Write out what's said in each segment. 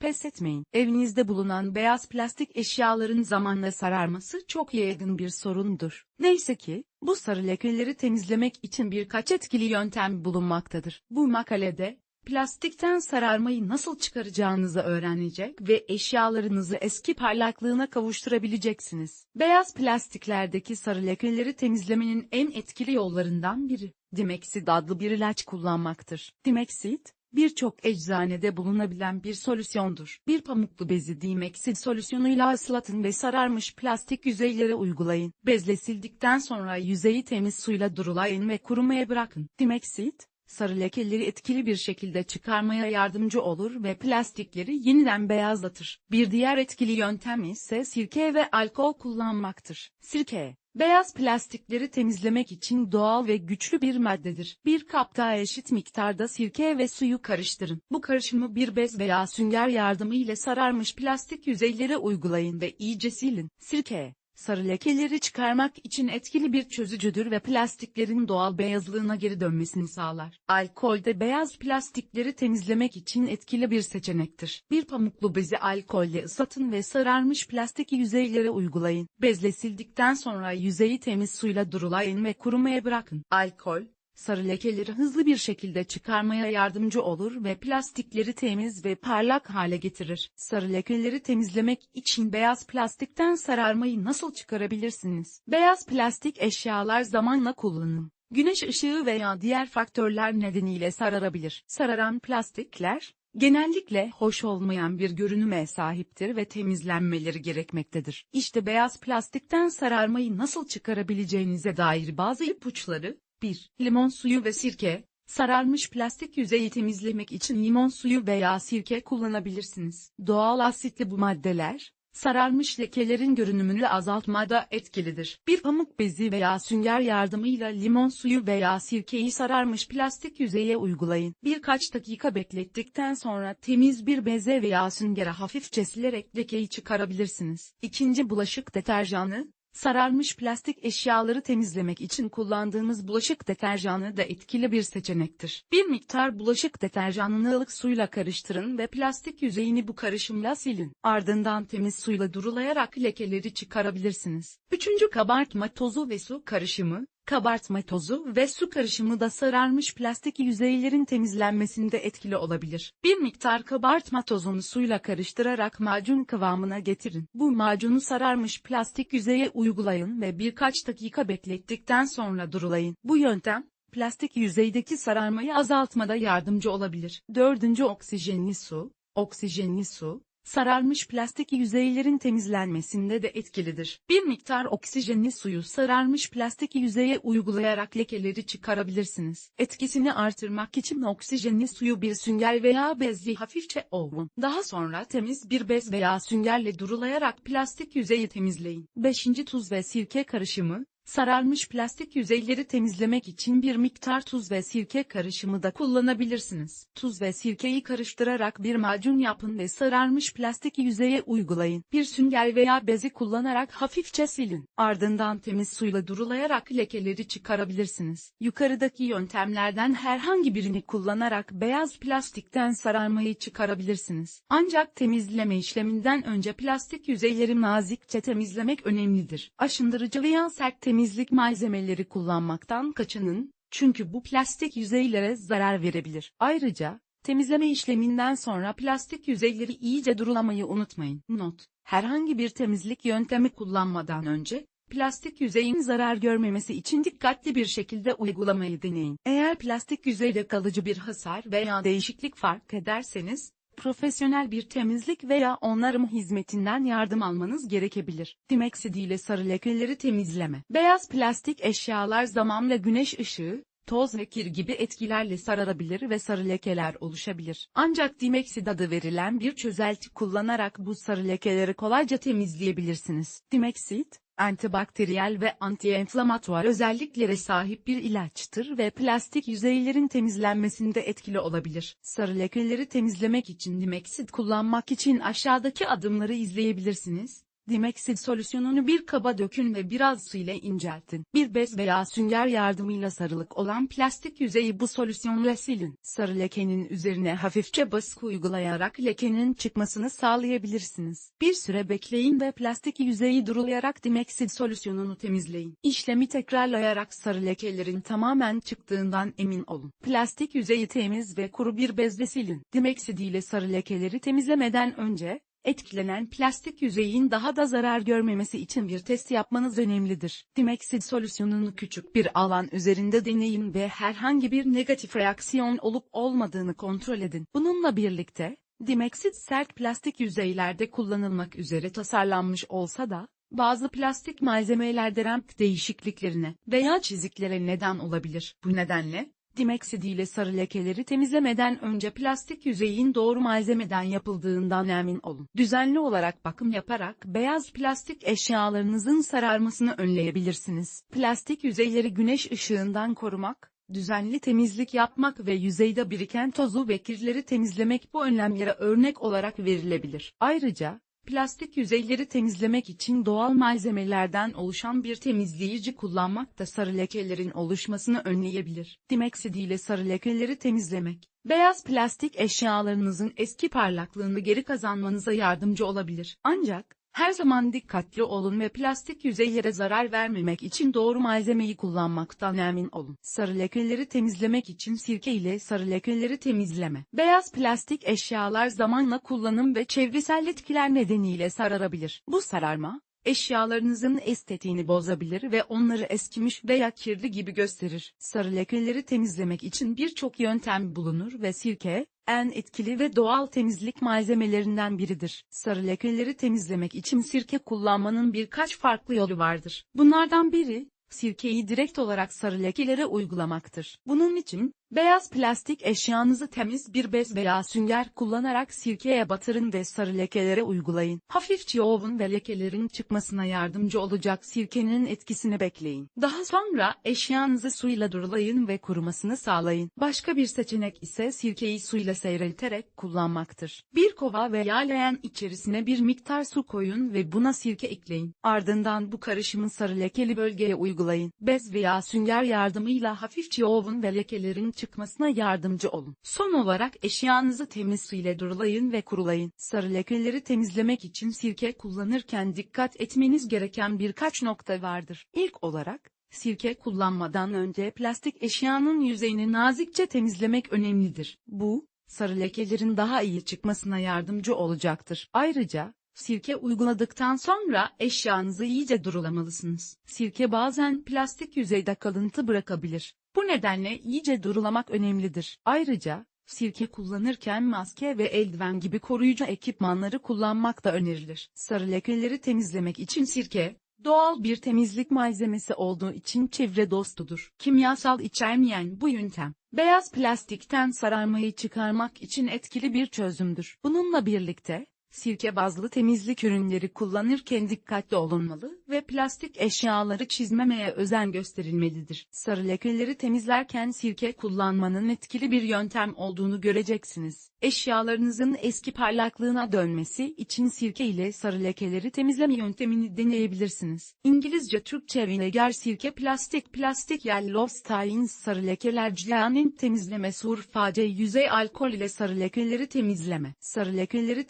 Pes etmeyin. Evinizde bulunan beyaz plastik eşyaların zamanla sararması çok yaygın bir sorundur. Neyse ki, bu sarı lekeleri temizlemek için birkaç etkili yöntem bulunmaktadır. Bu makalede, plastikten sararmayı nasıl çıkaracağınızı öğrenecek ve eşyalarınızı eski parlaklığına kavuşturabileceksiniz. Beyaz plastiklerdeki sarı lekeleri temizlemenin en etkili yollarından biri, Dimexid adlı bir ilaç kullanmaktır. Dimexid, birçok eczanede bulunabilen bir solüsyondur. Bir pamuklu bezi Dimexid solüsyonuyla ıslatın ve sararmış plastik yüzeylere uygulayın. Bezle sildikten sonra yüzeyi temiz suyla durulayın ve kurumaya bırakın. Dimexid, sarı lekeleri etkili bir şekilde çıkarmaya yardımcı olur ve plastikleri yeniden beyazlatır. Bir diğer etkili yöntem ise sirke ve alkol kullanmaktır. Sirke, beyaz plastikleri temizlemek için doğal ve güçlü bir maddedir. Bir kapta eşit miktarda sirke ve suyu karıştırın. Bu karışımı bir bez veya sünger yardımıyla sararmış plastik yüzeylere uygulayın ve iyice silin. Sirke, sarı lekeleri çıkarmak için etkili bir çözücüdür ve plastiklerin doğal beyazlığına geri dönmesini sağlar. Alkol de beyaz plastikleri temizlemek için etkili bir seçenektir. Bir pamuklu bezi alkolle ıslatın ve sararmış plastik yüzeylere uygulayın. Bezle sildikten sonra yüzeyi temiz suyla durulayın ve kurumaya bırakın. Alkol, sarı lekeleri hızlı bir şekilde çıkarmaya yardımcı olur ve plastikleri temiz ve parlak hale getirir. Sarı lekeleri temizlemek için beyaz plastikten sararmayı nasıl çıkarabilirsiniz? Beyaz plastik eşyalar zamanla kullanın. Güneş ışığı veya diğer faktörler nedeniyle sararabilir. Sararan plastikler, genellikle hoş olmayan bir görünüme sahiptir ve temizlenmeleri gerekmektedir. İşte beyaz plastikten sararmayı nasıl çıkarabileceğinize dair bazı ipuçları, 1. Limon suyu ve sirke, sararmış plastik yüzeyi temizlemek için limon suyu veya sirke kullanabilirsiniz. Doğal asitli bu maddeler, sararmış lekelerin görünümünü azaltmada etkilidir. Bir pamuk bezi veya sünger yardımıyla limon suyu veya sirkeyi sararmış plastik yüzeye uygulayın. Birkaç dakika beklettikten sonra temiz bir beze veya süngere hafifçe silerek lekeyi çıkarabilirsiniz. İkinci bulaşık deterjanı, Sararmış plastik eşyaları temizlemek için kullandığımız bulaşık deterjanı da etkili bir seçenektir. Bir miktar bulaşık deterjanını ılık suyla karıştırın ve plastik yüzeyini bu karışımla silin. Ardından temiz suyla durulayarak lekeleri çıkarabilirsiniz. Üçüncü kabartma tozu ve su karışımı, Kabartma tozu ve su karışımı da sararmış plastik yüzeylerin temizlenmesinde etkili olabilir. Bir miktar kabartma tozunu suyla karıştırarak macun kıvamına getirin. Bu macunu sararmış plastik yüzeye uygulayın ve birkaç dakika beklettikten sonra durulayın. Bu yöntem, plastik yüzeydeki sararmayı azaltmada yardımcı olabilir. Dördüncü oksijenli su, oksijenli su, sararmış plastik yüzeylerin temizlenmesinde de etkilidir. Bir miktar oksijenli suyu sararmış plastik yüzeye uygulayarak lekeleri çıkarabilirsiniz. Etkisini artırmak için oksijenli suyu bir sünger veya bezle hafifçe ovun. Daha sonra temiz bir bez veya süngerle durulayarak plastik yüzeyi temizleyin. 5. Tuz ve sirke karışımı, Sararmış plastik yüzeyleri temizlemek için bir miktar tuz ve sirke karışımı da kullanabilirsiniz. Tuz ve sirkeyi karıştırarak bir macun yapın ve sararmış plastik yüzeye uygulayın. Bir sünger veya bezi kullanarak hafifçe silin. Ardından temiz suyla durulayarak lekeleri çıkarabilirsiniz. Yukarıdaki yöntemlerden herhangi birini kullanarak beyaz plastikten sararmayı çıkarabilirsiniz. Ancak temizleme işleminden önce plastik yüzeyleri nazikçe temizlemek önemlidir. Aşındırıcı veya sert temizlik malzemeleri kullanmaktan kaçının, çünkü bu plastik yüzeylere zarar verebilir. Ayrıca, temizleme işleminden sonra plastik yüzeyleri iyice durulamayı unutmayın. Not, herhangi bir temizlik yöntemi kullanmadan önce, plastik yüzeyin zarar görmemesi için dikkatli bir şekilde uygulamayı deneyin. Eğer plastik yüzeyde kalıcı bir hasar veya değişiklik fark ederseniz, profesyonel bir temizlik veya onarım hizmetinden yardım almanız gerekebilir. Dimexid ile sarı lekeleri temizleme. Beyaz plastik eşyalar zamanla güneş ışığı, toz ve kir gibi etkilerle sararabilir ve sarı lekeler oluşabilir. Ancak Dimexid adı verilen bir çözelti kullanarak bu sarı lekeleri kolayca temizleyebilirsiniz. Dimexid, antibakteriyel ve antienflamatuar özelliklere sahip bir ilaçtır ve plastik yüzeylerin temizlenmesinde etkili olabilir. Sarı lekeleri temizlemek için Dimexid kullanmak için aşağıdaki adımları izleyebilirsiniz. Dimeksid solüsyonunu bir kaba dökün ve biraz su ile inceltin. Bir bez veya sünger yardımıyla sarılık olan plastik yüzeyi bu solüsyonla silin. Sarı lekenin üzerine hafifçe baskı uygulayarak lekenin çıkmasını sağlayabilirsiniz. Bir süre bekleyin ve plastik yüzeyi durulayarak Dimeksid solüsyonunu temizleyin. İşlemi tekrarlayarak sarı lekelerin tamamen çıktığından emin olun. Plastik yüzeyi temiz ve kuru bir bezle silin. Dimeksid ile sarı lekeleri temizlemeden önce, Etkilenen plastik yüzeyin daha da zarar görmemesi için bir test yapmanız önemlidir. Dimeksid solüsyonunu küçük bir alan üzerinde deneyin ve herhangi bir negatif reaksiyon olup olmadığını kontrol edin. Bununla birlikte, Dimeksid sert plastik yüzeylerde kullanılmak üzere tasarlanmış olsa da, bazı plastik malzemelerde renk değişikliklerine veya çiziklere neden olabilir. Bu nedenle, Dimeksid ile sarı lekeleri temizlemeden önce plastik yüzeyin doğru malzemeden yapıldığından emin olun. Düzenli olarak bakım yaparak beyaz plastik eşyalarınızın sararmasını önleyebilirsiniz. Plastik yüzeyleri güneş ışığından korumak, düzenli temizlik yapmak ve yüzeyde biriken tozu ve kirleri temizlemek bu önlemlere örnek olarak verilebilir. Ayrıca, Plastik yüzeyleri temizlemek için doğal malzemelerden oluşan bir temizleyici kullanmak da sarı lekelerin oluşmasını önleyebilir. Dimeksid ile sarı lekeleri temizlemek, beyaz plastik eşyalarınızın eski parlaklığını geri kazanmanıza yardımcı olabilir. Ancak, her zaman dikkatli olun ve plastik yüzeylere zarar vermemek için doğru malzemeyi kullanmaktan emin olun. Sarı lekeleri temizlemek için sirke ile sarı lekeleri temizleme. Beyaz plastik eşyalar zamanla kullanım ve çevresel etkiler nedeniyle sararabilir. Bu sararma, eşyalarınızın estetiğini bozabilir ve onları eskimiş veya kirli gibi gösterir. Sarı lekeleri temizlemek için birçok yöntem bulunur ve sirke, en etkili ve doğal temizlik malzemelerinden biridir. Sarı lekeleri temizlemek için sirke kullanmanın birkaç farklı yolu vardır. Bunlardan biri, sirkeyi direkt olarak sarı lekelere uygulamaktır. Bunun için, Beyaz plastik eşyanızı temiz bir bez veya sünger kullanarak sirkeye batırın ve sarı lekelere uygulayın. Hafifçe ovun ve lekelerin çıkmasına yardımcı olacak sirkenin etkisini bekleyin. Daha sonra eşyanızı suyla durulayın ve kurumasını sağlayın. Başka bir seçenek ise sirkeyi suyla seyrelterek kullanmaktır. Bir kova veya leğen içerisine bir miktar su koyun ve buna sirke ekleyin. Ardından bu karışımı sarı lekeli bölgeye uygulayın. Bez veya sünger yardımıyla hafifçe ovun ve lekelerin çıkmasına yardımcı olun. Son olarak eşyanızı temiz su ile durulayın ve kurulayın. Sarı lekeleri temizlemek için sirke kullanırken dikkat etmeniz gereken birkaç nokta vardır. İlk olarak, Sirke kullanmadan önce plastik eşyanın yüzeyini nazikçe temizlemek önemlidir. Bu, sarı lekelerin daha iyi çıkmasına yardımcı olacaktır. Ayrıca, Sirke uyguladıktan sonra eşyanızı iyice durulamalısınız. Sirke bazen plastik yüzeyde kalıntı bırakabilir. Bu nedenle iyice durulamak önemlidir. Ayrıca, sirke kullanırken maske ve eldiven gibi koruyucu ekipmanları kullanmak da önerilir. Sarı lekeleri temizlemek için sirke, doğal bir temizlik malzemesi olduğu için çevre dostudur. Kimyasal içermeyen bu yöntem, beyaz plastikten sararmayı çıkarmak için etkili bir çözümdür. Bununla birlikte, Sirke bazlı temizlik ürünleri kullanırken dikkatli olunmalı ve plastik eşyaları çizmemeye özen gösterilmelidir. Sarı lekeleri temizlerken sirke kullanmanın etkili bir yöntem olduğunu göreceksiniz. Eşyalarınızın eski parlaklığına dönmesi için sirke ile sarı lekeleri temizleme yöntemini deneyebilirsiniz. İngilizce Türkçe vinegar sirke plastik plastik yellow stains sarı lekeler cilanin temizleme surface yüzey alkol ile sarı lekeleri temizleme. Sarı lekeleri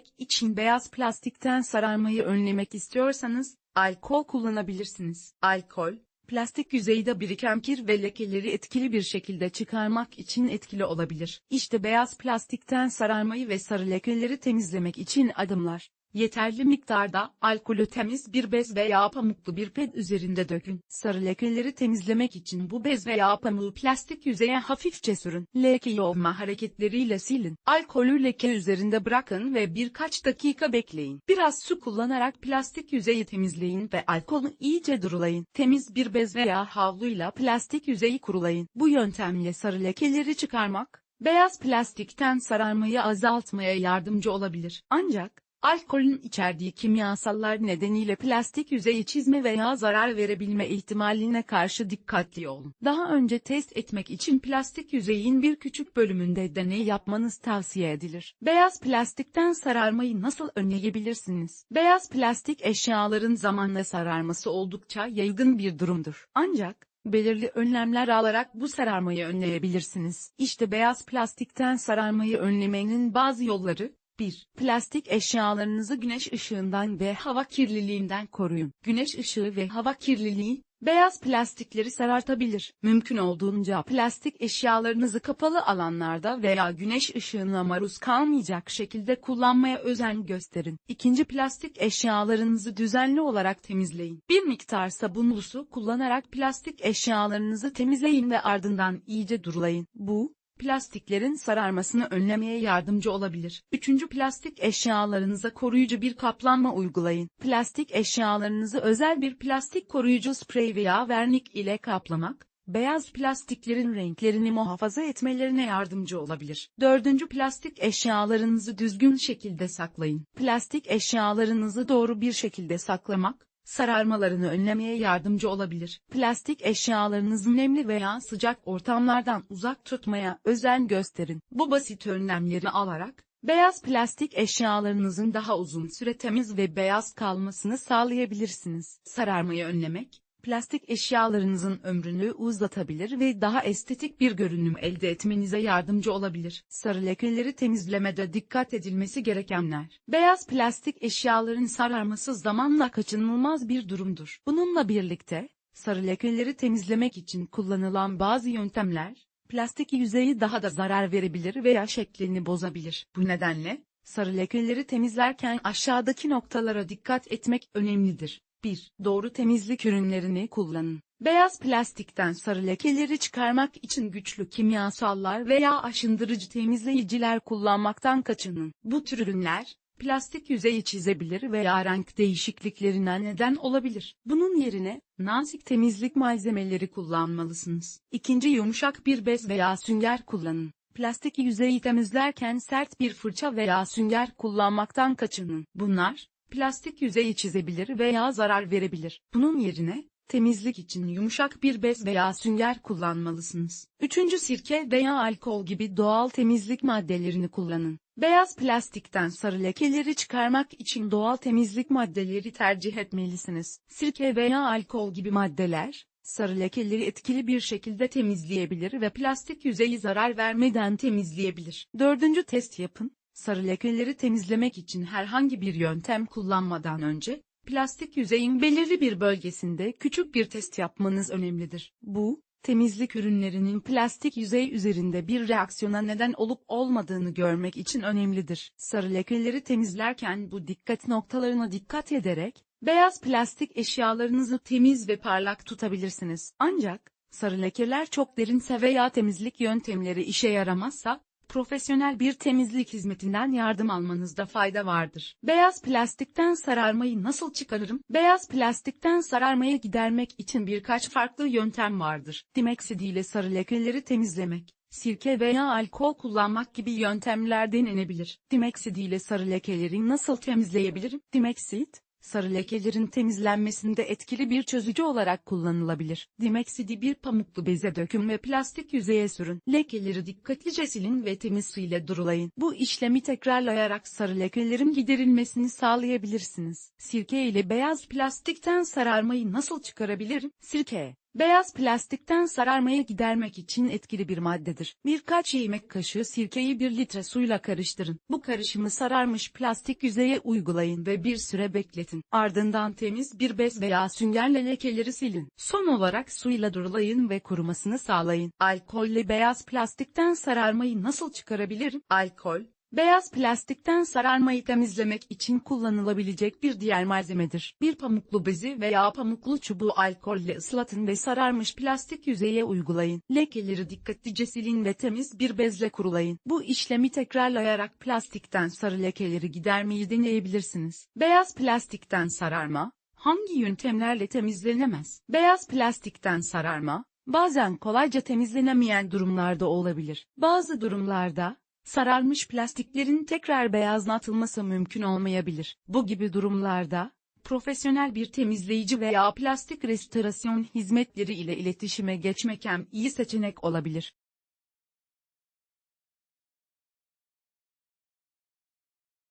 temizlemek için beyaz plastikten sararmayı önlemek istiyorsanız, alkol kullanabilirsiniz. Alkol, plastik yüzeyde biriken kir ve lekeleri etkili bir şekilde çıkarmak için etkili olabilir. İşte beyaz plastikten sararmayı ve sarı lekeleri temizlemek için adımlar. Yeterli miktarda alkolü temiz bir bez veya pamuklu bir ped üzerinde dökün. Sarı lekeleri temizlemek için bu bez veya pamuğu plastik yüzeye hafifçe sürün. Leke yolma hareketleriyle silin. Alkolü leke üzerinde bırakın ve birkaç dakika bekleyin. Biraz su kullanarak plastik yüzeyi temizleyin ve alkolü iyice durulayın. Temiz bir bez veya havluyla plastik yüzeyi kurulayın. Bu yöntemle sarı lekeleri çıkarmak, beyaz plastikten sararmayı azaltmaya yardımcı olabilir. Ancak, Alkolün içerdiği kimyasallar nedeniyle plastik yüzeyi çizme veya zarar verebilme ihtimaline karşı dikkatli olun. Daha önce test etmek için plastik yüzeyin bir küçük bölümünde deney yapmanız tavsiye edilir. Beyaz plastikten sararmayı nasıl önleyebilirsiniz? Beyaz plastik eşyaların zamanla sararması oldukça yaygın bir durumdur. Ancak, belirli önlemler alarak bu sararmayı önleyebilirsiniz. İşte beyaz plastikten sararmayı önlemenin bazı yolları, 1. Plastik eşyalarınızı güneş ışığından ve hava kirliliğinden koruyun. Güneş ışığı ve hava kirliliği, beyaz plastikleri sarartabilir. Mümkün olduğunca plastik eşyalarınızı kapalı alanlarda veya güneş ışığına maruz kalmayacak şekilde kullanmaya özen gösterin. İkinci plastik eşyalarınızı düzenli olarak temizleyin. Bir miktar sabunlu su kullanarak plastik eşyalarınızı temizleyin ve ardından iyice durulayın. Bu, plastiklerin sararmasını önlemeye yardımcı olabilir. Üçüncü plastik eşyalarınıza koruyucu bir kaplanma uygulayın. Plastik eşyalarınızı özel bir plastik koruyucu sprey veya vernik ile kaplamak, beyaz plastiklerin renklerini muhafaza etmelerine yardımcı olabilir. Dördüncü plastik eşyalarınızı düzgün şekilde saklayın. Plastik eşyalarınızı doğru bir şekilde saklamak, sararmalarını önlemeye yardımcı olabilir. Plastik eşyalarınızı nemli veya sıcak ortamlardan uzak tutmaya özen gösterin. Bu basit önlemleri alarak, beyaz plastik eşyalarınızın daha uzun süre temiz ve beyaz kalmasını sağlayabilirsiniz. Sararmayı önlemek, plastik eşyalarınızın ömrünü uzatabilir ve daha estetik bir görünüm elde etmenize yardımcı olabilir. Sarı lekeleri temizlemede dikkat edilmesi gerekenler. Beyaz plastik eşyaların sararması zamanla kaçınılmaz bir durumdur. Bununla birlikte, sarı lekeleri temizlemek için kullanılan bazı yöntemler, plastik yüzeyi daha da zarar verebilir veya şeklini bozabilir. Bu nedenle, sarı lekeleri temizlerken aşağıdaki noktalara dikkat etmek önemlidir. 1. Doğru temizlik ürünlerini kullanın. Beyaz plastikten sarı lekeleri çıkarmak için güçlü kimyasallar veya aşındırıcı temizleyiciler kullanmaktan kaçının. Bu tür ürünler, plastik yüzeyi çizebilir veya renk değişikliklerine neden olabilir. Bunun yerine, nazik temizlik malzemeleri kullanmalısınız. İkinci yumuşak bir bez veya sünger kullanın. Plastik yüzeyi temizlerken sert bir fırça veya sünger kullanmaktan kaçının. Bunlar, plastik yüzeyi çizebilir veya zarar verebilir. Bunun yerine, temizlik için yumuşak bir bez veya sünger kullanmalısınız. Üçüncü sirke veya alkol gibi doğal temizlik maddelerini kullanın. Beyaz plastikten sarı lekeleri çıkarmak için doğal temizlik maddeleri tercih etmelisiniz. Sirke veya alkol gibi maddeler, sarı lekeleri etkili bir şekilde temizleyebilir ve plastik yüzeyi zarar vermeden temizleyebilir. Dördüncü test yapın. Sarı lekeleri temizlemek için herhangi bir yöntem kullanmadan önce, plastik yüzeyin belirli bir bölgesinde küçük bir test yapmanız önemlidir. Bu, temizlik ürünlerinin plastik yüzey üzerinde bir reaksiyona neden olup olmadığını görmek için önemlidir. Sarı lekeleri temizlerken bu dikkat noktalarına dikkat ederek, beyaz plastik eşyalarınızı temiz ve parlak tutabilirsiniz. Ancak, sarı lekeler çok derinse veya temizlik yöntemleri işe yaramazsa, profesyonel bir temizlik hizmetinden yardım almanızda fayda vardır. Beyaz plastikten sararmayı nasıl çıkarırım? Beyaz plastikten sararmayı gidermek için birkaç farklı yöntem vardır. Dimexid ile sarı lekeleri temizlemek sirke veya alkol kullanmak gibi yöntemler denenebilir. Dimexid ile sarı lekeleri nasıl temizleyebilirim? Dimexid, sarı lekelerin temizlenmesinde etkili bir çözücü olarak kullanılabilir. Dimexidi bir pamuklu beze dökün ve plastik yüzeye sürün. Lekeleri dikkatlice silin ve temiz su ile durulayın. Bu işlemi tekrarlayarak sarı lekelerin giderilmesini sağlayabilirsiniz. Sirke ile beyaz plastikten sararmayı nasıl çıkarabilirim? Sirke Beyaz plastikten sararmayı gidermek için etkili bir maddedir. Birkaç yemek kaşığı sirkeyi bir litre suyla karıştırın. Bu karışımı sararmış plastik yüzeye uygulayın ve bir süre bekletin. Ardından temiz bir bez veya süngerle lekeleri silin. Son olarak suyla durulayın ve kurumasını sağlayın. Alkolle beyaz plastikten sararmayı nasıl çıkarabilirim? Alkol, Beyaz plastikten sararmayı temizlemek için kullanılabilecek bir diğer malzemedir. Bir pamuklu bezi veya pamuklu çubuğu alkolle ıslatın ve sararmış plastik yüzeye uygulayın. Lekeleri dikkatlice silin ve temiz bir bezle kurulayın. Bu işlemi tekrarlayarak plastikten sarı lekeleri gidermeyi deneyebilirsiniz. Beyaz plastikten sararma, hangi yöntemlerle temizlenemez? Beyaz plastikten sararma, bazen kolayca temizlenemeyen durumlarda olabilir. Bazı durumlarda, sararmış plastiklerin tekrar beyazlatılması mümkün olmayabilir. Bu gibi durumlarda, profesyonel bir temizleyici veya plastik restorasyon hizmetleri ile iletişime geçmek hem iyi seçenek olabilir.